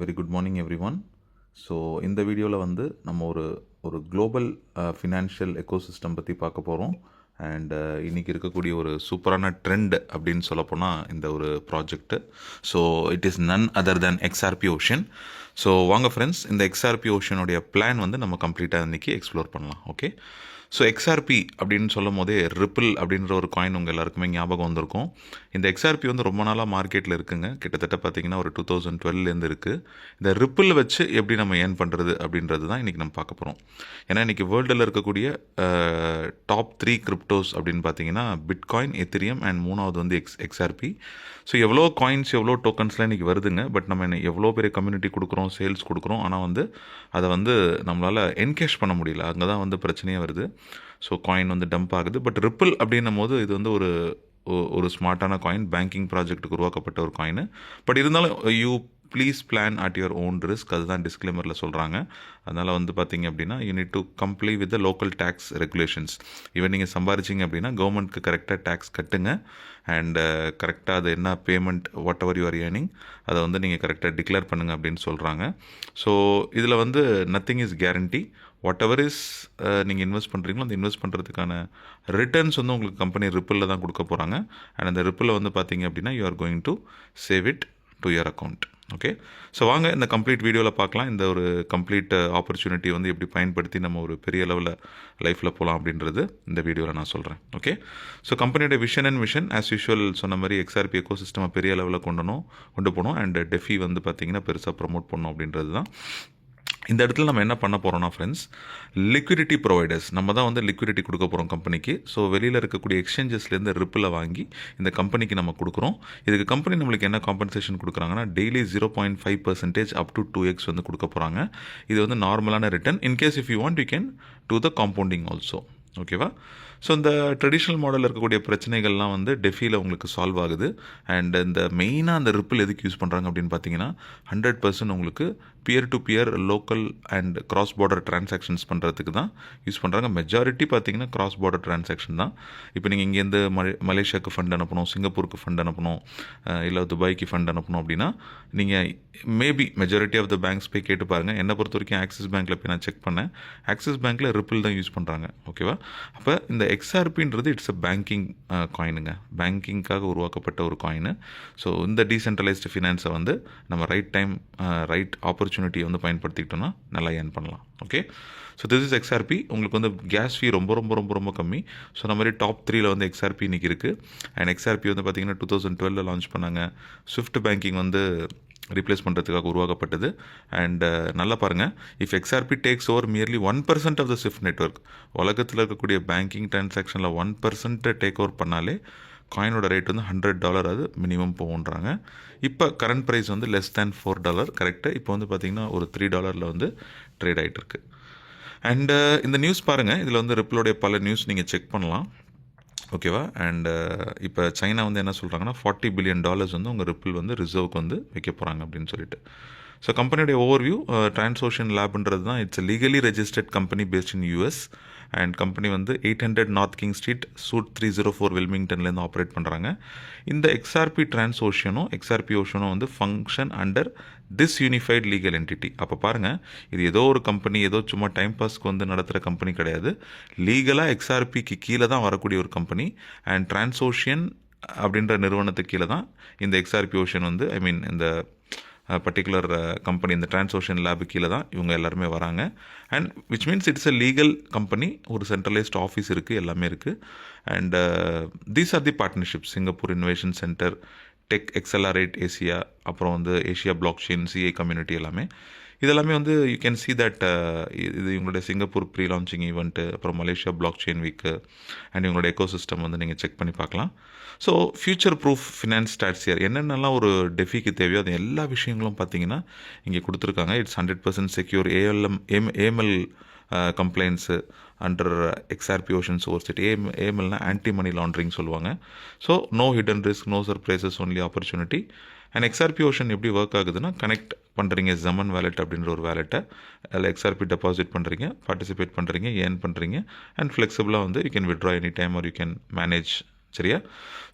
Very good morning everyone so இந்த வீடியோவில் வந்து நம்ம ஒரு ஒரு குளோபல் ஃபினான்ஷியல் எக்கோசிஸ்டம் பற்றி பார்க்க போகிறோம் அண்ட் இன்றைக்கி இருக்கக்கூடிய ஒரு சூப்பரான ட்ரெண்ட் அப்படின்னு சொல்லப்போனால் இந்த ஒரு project so it is none other than XRP Ocean so வாங்க ஃப்ரெண்ட்ஸ் இந்த எக்ஸ்ஆர்பி ஓஷனுடைய பிளான் வந்து நம்ம கம்ப்ளீட்டாக இன்றைக்கி எக்ஸ்ப்ளோர் பண்ணலாம் ஓகே ஸோ எக்ஸ்ஆர்பி அப்படின்னு சொல்லும் போதே ரிப்பிள் அப்படின்ற ஒரு காயின் உங்கள் எல்லாருக்குமே ஞாபகம் வந்திருக்கும். இந்த எக்ஸ்ஆர்பி வந்து ரொம்ப நாளாக மார்க்கெட்டில் இருக்குங்க. கிட்டத்தட்ட பார்த்தீங்கன்னா ஒரு டூ தௌசண்ட் டுவெல்லேருந்து இருக்குது இந்த ரிப்பிள் வச்சு எப்படி நம்ம ஏர்ன் பண்ணுறது அப்படின்றது தான் இன்றைக்கி நம்ம பார்க்க போகிறோம் ஏன்னா இன்றைக்கி வேர்ல்டில் இருக்கக்கூடிய டாப் த்ரீ கிரிப்டோஸ் அப்படின்னு பார்த்தீங்கன்னா பிட்காயின் எத்திரியம் அண்ட் மூணாவது வந்து எக்ஸ் எக்ஸ்ஆர்பி ஸோ எவ்வளோ காயின்ஸ் எவ்வளோ டோக்கன்ஸ்லாம் இன்றைக்கி வருதுங்க. பட் நம்ம என்ன எவ்வளோ பெரிய கம்யூனிட்டி கொடுக்குறோம் சேல்ஸ் கொடுக்குறோம். ஆனால் வந்து அதை வந்து நம்மளால் என்கேஷ் பண்ண முடியல. அங்கே தான் வந்து பிரச்சனையே வருது. ஸோ காயின் வந்து டம்ப் ஆகுது. பட் ரிப்பிள் அப்படின்னும் போது இது வந்து ஒரு ஒரு ஸ்மார்ட்டான காயின் பேங்கிங் ப்ராஜெக்ட்டுக்கு உருவாக்கப்பட்ட ஒரு காயின் பட் இருந்தாலும் you please plan at your own risk அதுதான் டிஸ்க்ளைமரில் சொல்கிறாங்க அதனால் வந்து பார்த்தீங்க அப்படின்னா you need to comply with the local tax regulations even நீங்கள் சம்பாரிச்சிங்க அப்படின்னா கவர்மெண்ட்க்கு கரெக்டாக டேக்ஸ் கட்டுங்க. அண்டு கரெக்டாக uh, அது என்ன payment whatever you're earning அதை வந்து நீங்கள் கரெக்டாக டிக்ளேர் பண்ணுங்க அப்படின்னு சொல்கிறாங்க ஸோ இதில் வந்து nothing is guarantee whatever is நீங்கள் இன்வெஸ்ட் பண்ணுறீங்களோ அந்த இன்வெஸ்ட் பண்ணுறதுக்கான ரிட்டர்ன்ஸ் வந்து உங்களுக்கு கம்பெனி ரிப்பிளில் தான் கொடுக்க போகிறாங்க அண்ட் அந்த ரிப்பிளில் வந்து பார்த்தீங்க அப்படின்னா you are going to save it to your account okay so வாங்க இந்த கம்ப்ளீட் வீடியோவில் பார்க்கலாம். இந்த ஒரு கம்ப்ளீட் ஆப்பர்ச்சுனிட்டி uh, வந்து எப்படி பயன்படுத்தி நம்ம ஒரு பெரிய லெவலில் லைஃப்பில் போகலாம் அப்படின்றது இந்த வீடியோவில் நான் சொல்கிறேன் ஓகே ஸோ கம்பெனியோட vision and mission as usual சொன்ன மாதிரி எக்ஸ்ஆர்பி எக்கோ சிஸ்டமை பெரிய லெவலில் கொண்டணும் கொண்டு போகணும் அண்ட் டெஃபி வந்து பார்த்திங்கன்னா பெருசாக ப்ரமோட் பண்ணணும் அப்படின்றது தான். இந்த இடத்துல நம்ம என்ன பண்ண போகிறோம்னா ஃப்ரெண்ட்ஸ் லிக்விடிட்டி ப்ரொவைடர்ஸ் நம்ம தான் வந்து லிக்விடிட்டி கொடுக்க போகிறோம் கம்பெனிக்கு ஸோ வெளியில் இருக்கக்கூடிய எக்ஸ்சேஞ்சஸ்லேருந்து ரிப்பில் வாங்கி இந்த கம்பெனிக்கு நம்ம கொடுக்குறோம். இதுக்கு கம்பெனி நம்மளுக்கு என்ன காம்பன்சேஷன் கொடுக்குறாங்கன்னா daily zero point five percentage up to two X வந்து கொடுக்க போகிறாங்க இது வந்து நார்மலான return in case if you want you can do the compounding also ஓகேவா? ஸோ இந்த ட்ரெடிஷ்னல் மாடலில் இருக்கக்கூடிய பிரச்சனைகள்லாம் வந்து டெஃபியில் உங்களுக்கு சால்வ் ஆகுது. அண்ட் இந்த மெயினாக அந்த ரிப்பிள் எதுக்கு யூஸ் பண்ணுறாங்க அப்படின்னு பார்த்தீங்கன்னா ஹண்ட்ரட் பர்சன்ட் உங்களுக்கு peer to peer local and cross border transactions பண்ணுறதுக்கு தான் யூஸ் பண்ணுறாங்க மெஜாரிட்டி பார்த்தீங்கன்னா கிராஸ் பார்டர் டிரான்சாக்ஷன் தான். இப்போ நீங்கள் இங்கேருந்து மலே மலேசியாவுக்கு ஃபண்ட் அனுப்பணும் சிங்கப்பூருக்கு ஃபண்ட் அனுப்பணும் இல்லை துபாய்க்கு ஃபண்ட் அனுப்பணும் அப்படின்னா நீங்கள் maybe majority of the banks போய் கேட்டு பாருங்கள் என்னை பொறுத்த வரைக்கும் ஆக்சிஸ் பேங்க்கில் போய் நான் செக் பண்ணேன். ஆக்சிஸ் பேங்க்கில் ரிப்பிள் தான் யூஸ் பண்ணுறாங்க ஓகேவா? அப்போ இந்த எக்ஸ்ஆர்பின்றது இட்ஸ் அ பேங்கிங் காயினுங்க பேங்கிங்காக உருவாக்கப்பட்ட ஒரு காயின் ஸோ இந்த டீசென்ட்ரலைஸ்டு ஃபினான்ஸை வந்து நம்ம ரைட் டைம் ரைட் ஆப்பர்ச்சுனிட்டியை வந்து பயன்படுத்திக்கிட்டோம்னா நல்லா ஏர்ன் பண்ணலாம். Okay so this is XRP உங்களுக்கு வந்து கேஸ் ஃபீ ரொம்ப ரொம்ப ரொம்ப ரொம்ப கம்மி. ஸோ அந்த மாதிரி டாப் த்ரீல வந்து எக்ஸ்ஆர்பி இன்னைக்கு இருக்குது அண்ட் எக்ஸ்ஆர்பி வந்து பார்த்தீங்கன்னா டூ தௌசண்ட் டுவெலில் லான்ச் பண்ணாங்க. ஸ்விஃப்ட் பேங்கிங் வந்து ரீப்ளேஸ் பண்ணுறதுக்காக உருவாக்கப்பட்டது. அண்ட் uh, நல்லா பாருங்கள் if XRP takes over merely one percent of the SWIFT network உலகத்தில் இருக்கக்கூடிய பேங்கிங் டிரான்சாக்ஷனில் ஒன் பர்சன்ட்டை டேக் ஓவர் பண்ணாலே காயினோட ரேட் வந்து ஹண்ட்ரட் டாலர் அது மினிமம் போகுன்றாங்க இப்போ கரண்ட் ப்ரைஸ் வந்து லெஸ் தேன் ஃபோர் டாலர் கரெக்டாக இப்போ வந்து பார்த்திங்கன்னா ஒரு த்ரீ டாலரில் வந்து ட்ரேட் ஆகிட்டு இருக்கு. அண்டு uh, இந்த நியூஸ் பாருங்கள் இதில் வந்து ரிப்ளோடைய பல நியூஸ் நீங்கள் செக் பண்ணலாம். ஓகேவா? அண்ட் uh, இப்போ சைனா வந்து என்ன சொல்கிறாங்கன்னா ஃபார்ட்டி பில்லியன் டாலர்ஸ் வந்து உங்கள் ரிப்பிள் வந்து ரிசர்வ்க்கு வந்து வைக்க போகிறாங்க அப்படின்னு சொல்லிட்டு. ஸோ கம்பெனியுடைய ஓவர்வியூ டிரான்சோஷன் லேப்ன்றது தான். It's legally registered company based in US and company வந்து eight hundred North King Street suite three zero four வெல்மிங்டன்லேருந்து operate பண்ணுறாங்க இந்த எக்ஸ்ஆர்பி டிரான்ஸ் ஓஷனும் எக்ஸ்ஆர்பி ஓஷனும் வந்து function under this unified legal entity அப்போ பாருங்கள் இது ஏதோ ஒரு கம்பெனி ஏதோ சும்மா டைம் பாஸ்க்கு வந்து நடத்துகிற கம்பெனி கிடையாது. லீகலாக எக்ஸ்ஆர்பிக்கு கீழே தான் வரக்கூடிய ஒரு கம்பெனி அண்ட் டிரான்ஸோஷியன் அப்படின்ற நிறுவனத்துக்கு கீழே தான் இந்த எக்ஸ்ஆர்பி ஓஷன் வந்து ஐ மீன் இந்த பர்டிகுலர் கம்பெனி இந்த டிரான்ஸோஷன் லேபு கீழே தான் இவங்க எல்லாருமே வராங்க. And which means it's a legal company ஒரு சென்ட்ரலைஸ்ட் ஆஃபீஸ் இருக்குது எல்லாமே இருக்குது and these are the partnership Singapore innovation centre tech accelerate Asia அப்புறம் வந்து Asia blockchain CI community எல்லாமே. இதெல்லாமே வந்து யூ கேன் சி தட் இது இவங்களுடைய சிங்கப்பூர் ப்ரீ லான்ச்சிங் ஈவெண்ட்டு அப்புறம் Malaysia blockchain week and இவங்களோட எக்கோ சிஸ்டம் வந்து நீங்கள் செக் பண்ணி பார்க்கலாம். So future proof finance starts year என்னென்னலாம் ஒரு டெஃபிக்கு தேவையோ அது எல்லா விஷயங்களும் பார்த்தீங்கன்னா இங்கே கொடுத்துருக்காங்க. It's hundred percent secure ALM um AML compliance under XRP Ocean source it um ஏஎம்எல்னா anti money laundering சொல்லுவாங்க. So no hidden risk no surprises only opportunity and XRP Ocean எப்படி ஒர்க் ஆகுதுன்னா கனெக்ட் பண்ணுறீங்க ஜமன் வேலெட் அப்படின்ற ஒரு வேலெட்டை அதில் XRP deposit பண்ணுறீங்க பார்ட்டிசிபேட் பண்ணுறீங்க ஏர்ன் பண்ணுறீங்க அண்ட் ஃப்ளெக்சிபிளாக வந்து you can withdraw any time or you can manage சரியா?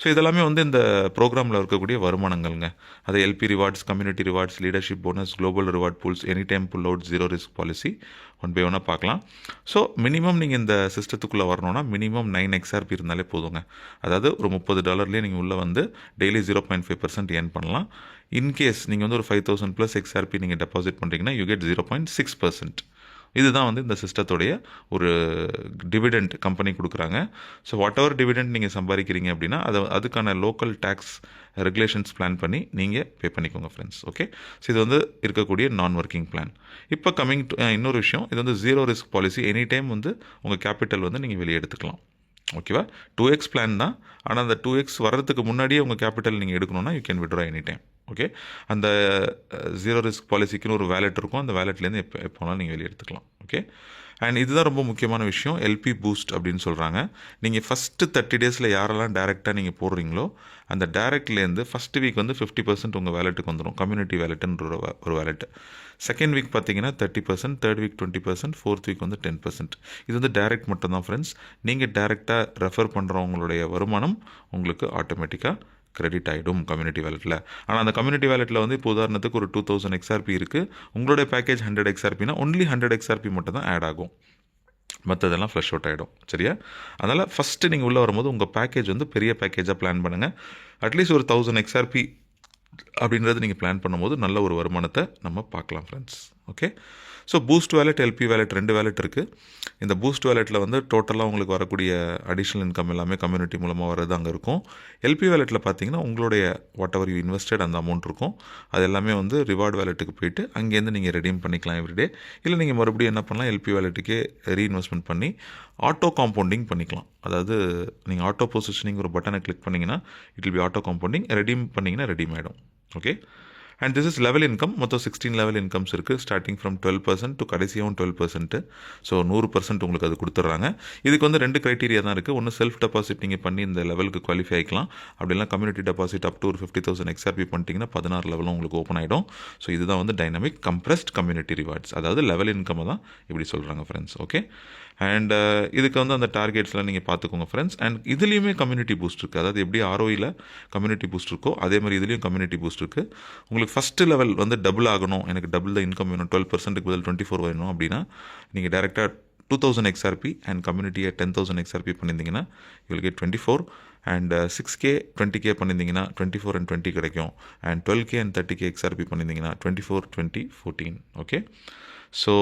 ஸோ இதெல்லாமே வந்து இந்த ப்ரோக்ராமில் இருக்கக்கூடிய வருமானங்கள்ங்க. அது LP rewards community rewards leadership bonus global reward pools any time pull out zero risk policy one by ஒன்னாக பார்க்கலாம். ஸோ மினிமம் நீங்கள் இந்த சிஸ்டத்துக்குள்ளே வரணும்னா மினிமம் நைன் எக்ஸ்ஆர்பி இருந்தாலே போதுங்க. அதாவது ஒரு முப்பது டாலர்லேயே நீங்கள் உள்ளே வந்து daily zero point five percent earn பண்ணலாம். இன்கேஸ் நீங்கள் வந்து ஒரு ஃபைவ் தௌசண்ட் ப்ளஸ் எக்ஸ்ஆர்பி நீங்கள் டெபாசிட் பண்ணுறீங்கன்னா you get zero point six percent இதுதான் வந்து இந்த சிஸ்டத்துடைய ஒரு டிவிடெண்ட் கம்பெனி கொடுக்குறாங்க. ஸோ வாட் எவர் டிவிடெண்ட் நீங்கள் சம்பாதிக்கிறீங்க அப்படின்னா அதை அதுக்கான லோக்கல் டேக்ஸ் ரெகுலேஷன்ஸ் பிளான் பண்ணி நீங்கள் பே பண்ணிக்கோங்க ஃப்ரெண்ட்ஸ் ஓகே ஸோ இது வந்து இருக்கக்கூடிய நான் ஒர்க்கிங் பிளான் இப்போ கம்மிங் டு இன்னொரு விஷயம். இது வந்து zero risk policy any time வந்து உங்கள் கேபிட்டல் வந்து நீங்கள் வெளியே எடுத்துக்கலாம். ஓகேவா டூ எக்ஸ் பிளான் தான். ஆனால் அந்த டூ எக்ஸ் வர்றதுக்கு முன்னாடியே உங்கள் கேபிட்டல் நீங்கள் எடுக்கணும்னா you can withdraw any time okay? அந்த ஜீரோ ரிஸ்க் பாலிசிக்குன்னு ஒரு வேலெட் இருக்கும். அந்த வேலெட்லேருந்து எப்போ எப்போனாலும் நீங்கள் வெளியே எடுத்துக்கலாம். ஓகே? அண்ட் இதுதான் ரொம்ப முக்கியமான விஷயம். எல்பி பூஸ்ட் அப்படின்னு சொல்கிறாங்க நீங்கள் ஃபஸ்ட்டு தேர்ட்டி டேஸில் யாரெல்லாம் டேரெக்டாக நீங்கள் போடுறீங்களோ அந்த டேரெக்ட்லேருந்து ஃபஸ்ட் வீக் வந்து ஃபிஃப்டி பர்சன்ட் உங்கள் வேலெட்டுக்கு வந்துடும் கம்யூனிட்டி வேலெட்டுன்ற ஒரு ஒரு வேலெட் செகண்ட் வீக் பார்த்தீங்கன்னா thirty percent third week twenty percent fourth week வந்து டென் பர்சன்ட் இது வந்து டேரெக்ட் மட்டும் தான் ஃப்ரெண்ட்ஸ் நீங்கள் டேரெக்டாக ரெஃபர் பண்ணுறவங்களுடைய வருமானம் உங்களுக்கு ஆட்டோமேட்டிக்காக கிரெடிட் ஆகிடும் கம்யூனிட்டி வேலெட்டில் ஆனால் அந்த கம்யூனிட்டி வேலெட்டில் வந்து இப்போ உதாரணத்துக்கு ஒரு டூ தௌசண்ட் எக்ஸ்ஆர்பி இருக்குது உங்களுடைய பேக்கேஜ் ஹண்ட்ரட் எக்ஸ்ஆர்பினா ஒன்லி ஹண்ட்ரட் எக்ஸ்ஆர்பி மட்டும் தான் ஆட் ஆகும். மற்றதெல்லாம் ஃப்ளஷ் அவுட் ஆகிடும் சரியா? அதனால் ஃபஸ்ட்டு நீங்கள் உள்ளே வரும்போது உங்கள் பேக்கேஜ் வந்து பெரிய பேக்கேஜாக பிளான் பண்ணுங்கள் அட்லீஸ்ட் ஒரு தௌசண்ட் எக்ஸ்ஆர்பி அப்படின்றது நீங்கள் பிளான் பண்ணும்போது நல்ல ஒரு வருமானத்தை நம்ம பார்க்கலாம் friends okay so boost wallet LP wallet ரெண்டு வேலெட் இருக்குது இந்த பூஸ்ட் வேலெட்டில் வந்து டோட்டலாக உங்களுக்கு வரக்கூடிய அடிஷ்னல் இன்கம் எல்லாமே கம்யூனிட்டி மூலமாக வர்றது அங்கே இருக்கும். எல்பி வேலெட்டில் பார்த்தீங்கன்னா உங்களுடைய வாட் எவர் யூ இன்வெஸ்டட் அந்த அமௌண்ட் இருக்கும். அது எல்லாமே வந்து ரிவார்டு வேலெட்டுக்கு போயிட்டு அங்கேருந்து நீங்கள் ரெடீம் பண்ணிக்கலாம் எவ்ரிடே இல்லை நீங்கள் மறுபடியும் என்ன பண்ணலாம் எல்பி வேலெட்டுக்கே ரீஇன்வெஸ்ட்மெண்ட் பண்ணி ஆட்டோ காம்பவுண்டிங் பண்ணிக்கலாம். அதாவது நீங்கள் ஆட்டோ பொசிஷனிங் ஒரு பட்டனை கிளிக் பண்ணிங்கன்னா it will be auto compounding redeem பண்ணிங்கன்னா ரெடீம் ஆகிடும் okay and this is level income மொத்தம் சிக்ஸ்டீன் லெவல் இன்கம்ஸ் இருக்குது starting from twelve percent to கடைசியாகவும் twelve percent so நூறு பர்சன்ட் உங்களுக்கு அது கொடுத்துட்றாங்க. இதுக்கு வந்து ரெண்டு க்ரைட்டீரியா தான் இருக்குது ஒன்று செல்ஃப் டெபாசிட் நீங்கள் பண்ணி இந்த லெவலுக்கு குவாலிஃபை ஆகிக்கலாம் அப்படிலாம் கம்யூனிட்டி டெபாசிட் அப் டு ஒரு ஃபிஃப்டி தௌசண்ட் எக்ஸ்ஆர்பி பண்ணிட்டீங்கன்னா பதினாறு லெவலும் உங்களுக்கு ஓப்பன் ஆகிடும் ஸோ இதுதான் வந்து டைனமிக் கம்ப்ரெஸ்ட் கம்யூனிட்டி ரிவார்ட்ஸ் அதாவது லெவல் இன்கம் தான் இப்படி சொல்கிறாங்க ஃப்ரெண்ட்ஸ் ஓகே அண்ட் இதுக்கு வந்து அந்த டார்கெட்ஸ்லாம் நீங்கள் பார்த்துக்கோங்க ஃப்ரெண்ட்ஸ் அண்ட் இதுலேயுமே கம்யூனிட்டி பூஸ்ட் இருக்குது அதாவது எப்படி ஆர்ஓயில் கம்யூனிட்டி பூஸ்ட் இருக்கோ அதே மாதிரி இதுலேயும் கம்யூனிட்டி பூஸ்ட் இருக்குது உங்களுக்கு ஃபஸ்ட்டு லெவல் வந்து டபுள் ஆகணும். எனக்கு டபுள் த இன்கம் வேணும். டுவெல் பர்சன்ட்டுக்கு பதில் டுவெண்ட்டி ஃபோர் வேணும் அப்படின்னா நீங்கள் டேரெக்டாக டூ தௌசண்ட் எக்ஸ்ஆர்பி அண்ட் கம்யூனிட்டியை டென் தௌசண்ட் எக்ஸ்ஆர்பி பண்ணியிருந்தீங்கன்னா you'll get twenty four and six K twenty K பண்ணியிருந்தீங்கன்னா டுவெண்ட்டி ஃபோர் அண்ட் டுவெண்ட்டி கிடைக்கும். And twelve K and thirty K XRP பண்ணியிருந்தீங்கன்னா twenty four twenty fourteen okay so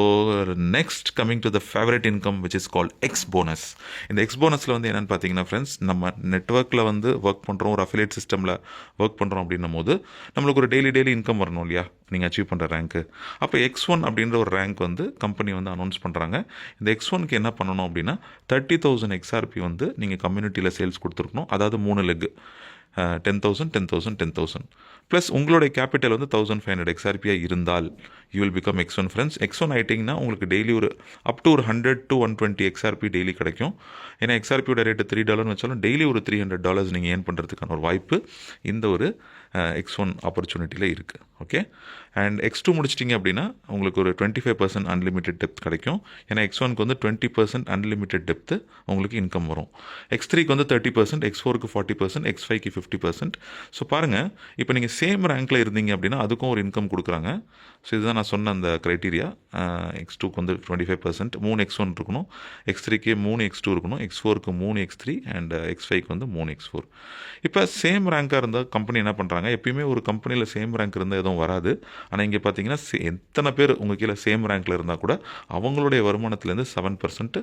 next coming to the favourite income which is call X bonus இந்த X போனஸில் வந்து என்னென்னு பார்த்தீங்கன்னா friends நம்ம நெட்ஒர்க்கில் வந்து ஒர்க் பண்ணுறோம் ஒரு அஃபிலேட் சிஸ்டமில் ஒர்க் பண்ணுறோம் அப்படின்னும் போது நம்மளுக்கு ஒரு டெய்லி டெய்லி இன்கம் வரணும் இல்லையா? நீங்கள் அச்சீவ் பண்ணுற ரேங்க்கு அப்போ எக்ஸ் ஒன் அப்படின்ற ஒரு ரேங்க் வந்து கம்பெனி வந்து அனௌன்ஸ் பண்ணுறாங்க இந்த எக்ஸ் ஒனுக்கு என்ன பண்ணணும் அப்படின்னா தேர்ட்டி தௌசண்ட் எக்ஸ்ஆர்பி வந்து நீங்கள் கம்யூனிட்டியில் சேல்ஸ் கொடுத்துருக்கணும். அதாவது மூணு leg ten thousand ten thousand ten thousand plus உங்களுடைய கேபிட்டல் வந்து தௌசண்ட் ஃபைவ் ஹண்ட்ரட் எக்ஸ்ஆர்பியாக இருந்தால் you will become X one friends X one ஆகிட்டிங்கன்னா உங்களுக்கு டெய்லி ஒரு அப் டு ஒரு hundred to one twenty XRP daily கிடைக்கும். ஏன்னா எக்ஸ்ஆர்பியோட ரேட்டு த்ரீ டாலர்னு வச்சாலும் டெய்லி ஒரு த்ரீ ஹண்ட்ரட் டாலர்ஸ் நீங்கள் ஏர்ன் பண்ணுறதுக்கான ஒரு வாய்ப்பு இந்த ஒரு எக்ஸ் ஒன் ஆப்பர்ச்சுனிட்டியில் இருக்குது ஓகே அண்ட் எக்ஸ் டூ முடிச்சிட்டிங்க அப்படின்னா உங்களுக்கு ஒரு twenty five percent unlimited depth கிடைக்கும். ஏன்னா எக்ஸ் ஒனுக்கு வந்து டுவெண்ட்டி பர்சன்ட் அன்லிமிட்டெட் டெப்த்து உங்களுக்கு இன்கம் வரும். எக்ஸ் த்ரீக்கு வந்து தேர்ட்டி பர்சன்ட் எக்ஸ் ஃபோருக்கு ஃபார்ட்டி பர்சன்ட் எக்ஸ் ஃபைவ்க்கு ஃபிஃப்டி பர்சன்ட் ஸோ பாருங்கள் இப்போ நீங்கள் சேம் ரேங்க்கில் இருந்தீங்க அப்படின்னா அதுக்கும் ஒரு இன்கம் கொடுக்குறாங்க. ஸோ இதுதான் நான் சொன்ன அந்த க்ரைட்டீரியா எக்ஸ் டூக்கு வந்து டுவெண்ட்டி ஃபைவ் பர்சன்ட் மூணு எக்ஸ் ஒன் இருக்கணும். எக்ஸ் த்ரீக்கு மூணு எக்ஸ் டூ இருக்கணும். எக்ஸ் ஃபோருக்கு மூணு எக்ஸ் த்ரீ அண்ட் எக்ஸ் ஃபைவ்க்கு வந்து மூணு எக்ஸ் ஃபோர் இப்போ சேம் ரேங்காக இருந்தால் கம்பெனி என்ன பண்ணுறாங்க எப்பயுமே ஒரு கம்பெனியில் சேம் ரேங்க் இருந்தால் எதுவும் வராது. ஆனால் இங்கே பார்த்தீங்கன்னா எத்தனை பேர் உங்கள் கீழே சேம் ரேங்க்கில் இருந்தால் கூட அவங்களுடைய வருமானத்துலேருந்து செவன் பர்சன்ட்டு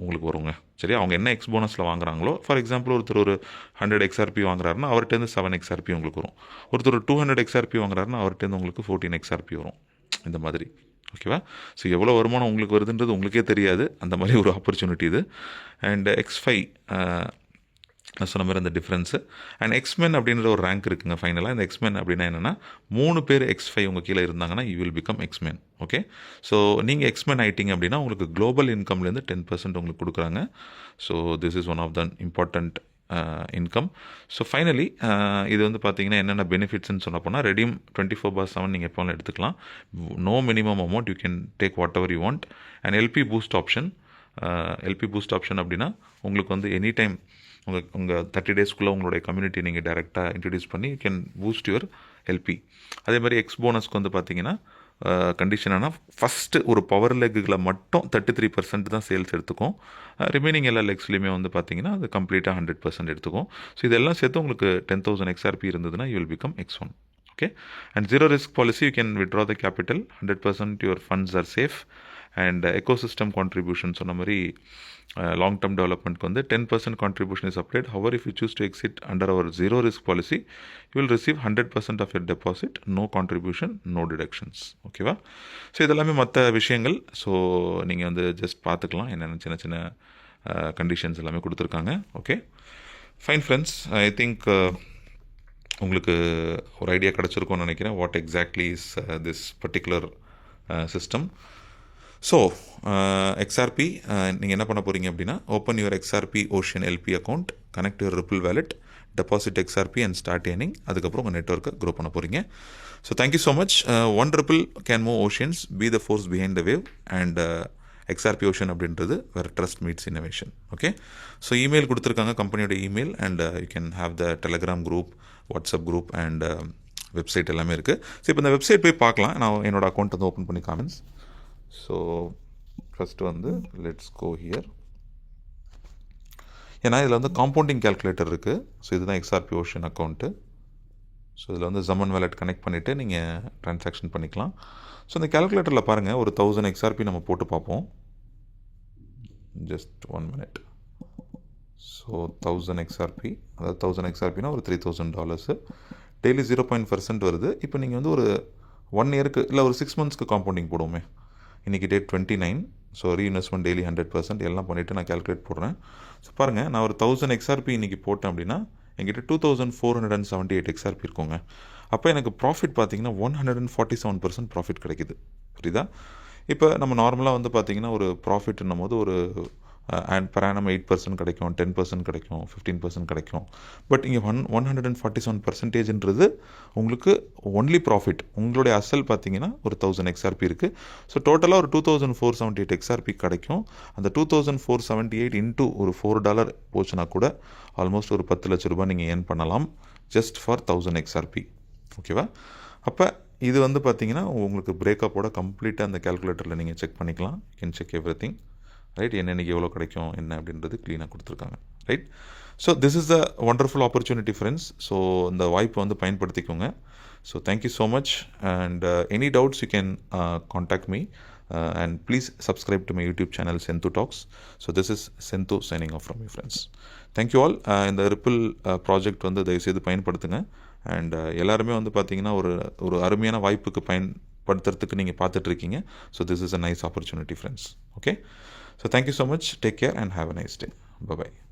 உங்களுக்கு வருங்க. சரி அவங்க என்ன எக்ஸ் போனஸில் வாங்குறாங்களோ ஃபார் எக்ஸாம்பிள் ஒருத்தர் ஒரு ஹண்ட்ரட் எக்ஸ்ஆர்பி வாங்குறாருன்னா அவர்கிட்டருந்து செவன் எக்ஸ்ஆர்பி உங்களுக்கு வரும். ஒருத்தர் டூ ஹண்ட்ரட் எக்ஸ்ஆர்பி வாங்குறாருன்னா அவர்கிட்டருந்து உங்களுக்கு ஃபோர்டீன் எக்ஸ்ஆர்பி வரும். இந்த மாதிரி. ஓகேவா ஸோ எவ்வளோ வருமானம் உங்களுக்கு வருதுன்றது உங்களுக்கே தெரியாது. அந்த மாதிரி ஒரு ஆப்பர்ச்சுனிட்டி இது. அண்ட் எக்ஸ் ஃபைவ் நான் சொன்ன மாதிரி அந்த டிஃப்ரென்ஸு அண்ட் எக்ஸ்மென் அப்படின்ற ஒரு ரேங்க் இருக்குங்க ஃபைனலாக இந்த எக்ஸ்மென் அப்படின்னா என்னென்னா மூணு பேர் எக்ஸ் ஃபைவ் உங்கள் கீழே இருந்தாங்கன்னா you will become X men okay so நீங்கள் எக்ஸ்மென் ஆகிட்டீங்க அப்படின்னா உங்களுக்கு குளோபல் இன்கம்லேருந்து டென் பர்சன்ட் உங்களுக்கு கொடுக்குறாங்க. So this is one of the important income so finally இது வந்து பார்த்தீங்கன்னா என்னென்ன பெனிஃபிட்ஸ்னு சொல்ல போனால் ரெடியும் டுவெண்ட்டி ஃபோர் பார் செவன் நீங்கள் எப்போ எடுத்துக்கலாம். No minimum amount you can take whatever you want and LP boost option LP boost option அப்படின்னா உங்களுக்கு வந்து எனி டைம் உங்கள் உங்கள் தேர்ட்டி டேஸ்க்குள்ளே உங்களுடைய கம்யூனிட்டி நீங்கள் டேரெக்டாக இன்ட்ரடியூஸ் பண்ணி you can boost your LP அதே மாதிரி எக்ஸ் போனஸ்க்கு வந்து பார்த்தீங்கன்னா கண்டிஷன் ஆனால் ஃபஸ்ட்டு ஒரு பவர் லெக்குகளை மட்டும் தேர்ட்டி த்ரீ பர்சன்ட் தான் சேல்ஸ் எடுத்துக்கும். ரிமைனிங் எல்லா லெக்ஸ்லையுமே வந்து பார்த்தீங்கன்னா அது கம்ப்ளீட்டாக ஹண்ட்ரட் பர்சன்ட் எடுத்துக்கும். ஸோ இதெல்லாம் சேர்த்து உங்களுக்கு டென் தௌசண்ட் எக்ஸ்ஆர்பி இருந்ததுன்னா you will become X one okay and zero risk policy you can withdraw the capital hundred percent your funds are safe and ecosystem contribution சொன்ன மாதிரி லாங் டேர்ம் டெவலப்மெண்ட்க்கு வந்து ten percent contribution is update hour if you choose to exit under our zero risk policy you will receive hundred percent of your deposit no contribution no deductions ஓகேவா so இதெல்லாமே மற்ற விஷயங்கள். So நீங்கள் வந்து just பார்த்துக்கலாம். என்னென்ன சின்ன சின்ன கண்டிஷன்ஸ் எல்லாமே கொடுத்துருக்காங்க. Okay fine friends I think உங்களுக்கு ஒரு ஐடியா கிடச்சிருக்கும்னு நினைக்கிறேன். What exactly is this particular system so XRP நீங்கள் என்ன பண்ண போகிறீங்க அப்படின்னா open your XRP ocean LP account connect your Ripple wallet deposit XRP and start earning அதுக்கப்புறம் உங்கள் நெட்ஒர்க்கை க்ரோ பண்ண போகிறீங்க so thank you so much one Ripple can move oceans be the force behind the wave and XRP ocean அப்படின்றது வேறு trust meets innovation okay so email கொடுத்துருக்காங்க கம்பெனியோட email and you can have the Telegram group WhatsApp group and website எல்லாமே இருக்குது so இப்போ இந்த website போய் பார்க்கலாம். நான் என்னோட அக்கௌண்ட் வந்து ஓப்பன் பண்ணி காமின்ஸ் ஸோ ஃபஸ்ட்டு வந்து லெட்ஸ் கோ ஹியர் ஏன்னா இதில் வந்து காம்பவுண்டிங் கேல்குலேட்டர் இருக்குது ஸோ இதுதான் எக்ஸ்ஆர்பி ஓஷன் அக்கௌண்ட்டு ஸோ இதில் வந்து ஜமன் வேலட் கனெக்ட் பண்ணிவிட்டு நீங்கள் ட்ரான்சாக்ஷன் பண்ணிக்கலாம். ஸோ இந்த கேல்குலேட்டரில் பாருங்கள் ஒரு தௌசண்ட் எக்ஸ்ஆர்பி நம்ம போட்டு பார்ப்போம். Just one minute so thousand XRP அதாவது தௌசண்ட் எக்ஸ்ஆர்பினா ஒரு three thousand dollars daily zero point percent வருது. இப்போ நீங்கள் வந்து ஒரு ஒன் இயருக்கு இல்லை ஒரு சிக்ஸ் மந்த்ஸ்க்கு காம்பவுண்டிங் போடுவோமே. இன்றைக்கி date twenty nine so reinvestment daily hundred percent எல்லாம் பண்ணிவிட்டு நான் கேல்குலேட் போடுறேன். ஸோ பாருங்கள் நான் ஒரு தௌசண்ட் எக்ஸ்ஆர்பி இன்றைக்கி போட்டேன் அப்படின்னா எங்கிட்ட two thousand four hundred and seventy eight XRP இருக்குங்க. அப்போ எனக்கு ப்ராஃபிட் பார்த்தீங்கன்னா one hundred and forty seven percent profit கிடைக்குது. புரியுதா? இப்போ நம்ம நார்மலாக வந்து பார்த்திங்கன்னா ஒரு ப்ராஃபிட்னும் போது ஒரு அண்ட் பரானம் எயிட் பர்சன்ட் கிடைக்கும் டென் பர்சன்ட் கிடைக்கும் ஃபிஃப்டீன் பர்சன்ட் கிடைக்கும். பட் இங்கே one one hundred and forty seven பர்சன்டேஜ்ன்றது உங்களுக்கு ஒன்லி ப்ராஃபிட் உங்களுடைய அசல் பார்த்தீங்கன்னா ஒரு தௌசண்ட் எக்ஸ்ஆர்பி இருக்குது ஸோ டோட்டலாக ஒரு two thousand four seventy eight XRP கிடைக்கும். அந்த two thousand four seventy eight into ஒரு ஃபோர் டாலர் போச்சுன்னா கூட ஆல்மோஸ்ட் ஒரு பத்து லட்ச ரூபாய் நீங்கள் ஏர்ன் பண்ணலாம் ஜஸ்ட் ஃபார் தௌசண்ட் எக்ஸ்ஆர்பி ஓகேவா அப்போ இது வந்து பார்த்தீங்கன்னா உங்களுக்கு பிரேக்கப்போட கம்ப்ளீட்டாக அந்த கேல்குலேட்டரில் நீங்கள் செக் பண்ணிக்கலாம். Can check everything right என்ன இன்றைக்கி எவ்வளோ கிடைக்கும் என்ன அப்படின்றது க்ளீனாக கொடுத்துருக்காங்க. Right so this is the wonderful opportunity friends so இந்த வாய்ப்பை வந்து பயன்படுத்திக்கோங்க. So thank you so much and any doubts you can contact me and please subscribe to my YouTube channel Senthu talks so this is Senthu signing off from my friends thank you all இந்த Ripple project uh, வந்து தயவுசெய்து பயன்படுத்துங்க. And uh, எல்லாருமே வந்து பார்த்தீங்கன்னா ஒரு ஒரு அருமையான வாய்ப்புக்கு பயன்படுத்துறதுக்கு நீங்கள் பார்த்துட்ருக்கீங்க so this is a nice opportunity friends okay So thank you so much. Take care and have a nice day. Bye bye.